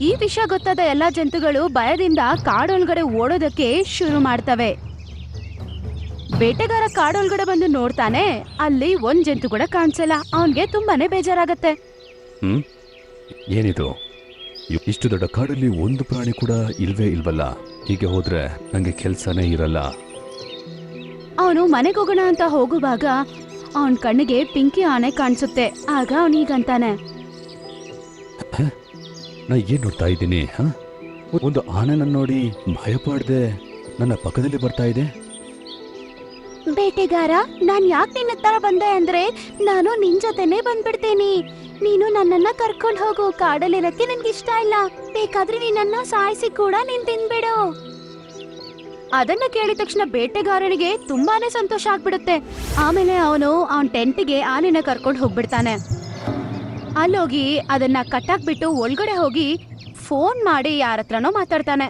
ಈ ವಿಷಯ ಗೊತ್ತಾದ ಎಲ್ಲ ಜಂತುಗಳು ಭಯದಿಂದ ಕಾಡೊಳಗಡೆ ಓಡೋದಕ್ಕೆ ಶುರು ಮಾಡ್ತವೆ. ಬೇಟೆಗಾರ ಕಾಡೊಳಗಡೆ ಬಂದು ನೋಡ್ತಾನೆ ಅಲ್ಲಿ ಒಂದ್ ಜಂತು ಕೂಡ ಕಾಣಿಸಲ್ಲ. ಅವನ್ಗೆ ತುಂಬಾನೇ ಬೇಜಾರಾಗತ್ತೆ. ಹ್ಮ್? ಏನಿದು? ಇಷ್ಟು ದೊಡ್ಡ ಕಾಡಲ್ಲಿ ಒಂದು ಪ್ರಾಣಿ ಕೂಡ ಇಲ್ವೇ ಇಲ್ವಲ್ಲ? ಹೀಗೆ ಹೋದ್ರೆ ನಂಗೆ ಕೆಲ್ಸನೇ ಇರಲ್ಲ. ಅವನು ಮನೆಗೆ ಹೋಗೋಣ ಅಂತ ಹೋಗುವಾಗ ಅವನ್ ಕಣ್ಣಿಗೆ ಪಿಂಕಿ ಆನೆ ಕಾಣಿಸುತ್ತೆ. ಆಗ ಅವನೀಗಂತಾನೆ ನಾ ಏನ್ ನೋಡ್ತಾ ಇದ್ದೀನಿ, ಹಾಂ? ಒಂದು ಆನೆನ ನೋಡಿ ಭಯಪಡದೆ ನನ್ನ ಪಕ್ಕದಲ್ಲಿ ಬರ್ತಾ ಇದೆ. ಬೇಟೆಗಾರ, ನಾನು ಯಾಕೆ ನಿನ್ನ ತರ ಬಂದೆ ಅಂದ್ರೆ ನಾನು ನಿನ್ ಜೊತೆನೆ ಬಂದ್ಬಿಡ್ತೀನಿ. ನೀನು ನನ್ನನ್ನ ಕರ್ಕೊಂಡು ಹೋಗು ಕಾಡಲ್ಲಿರಕ್ಕೆ ನನ್ಗೆ ಇಷ್ಟ ಇಲ್ಲ. ಬೇಕಾದ್ರೆ ನೀನನ್ನ ಸಾಯಿಸಿ ಕೂಡ ನೀನ್ ತಿನ್ಬಿಡು. ಅದನ್ನ ಕೇಳಿದ ತಕ್ಷಣ ಬೇಟೆಗಾರನಿಗೆ ತುಂಬಾನೇ ಸಂತೋಷ ಆಗ್ಬಿಡುತ್ತೆ. ಆಮೇಲೆ ಅವನು ಅವನ್ ಟೆಂಟ್ಗೆ ಆನೆನ ಕರ್ಕೊಂಡು ಹೋಗ್ಬಿಡ್ತಾನೆ. ಅಲ್ಲೋಗಿ ಅದನ್ನ ಕಟ್ಟಾಕ್ಬಿಟ್ಟು ಒಳಗಡೆ ಹೋಗಿ ಫೋನ್ ಮಾಡಿ ಯಾರತ್ರನೋ ಮಾತಾಡ್ತಾನೆ.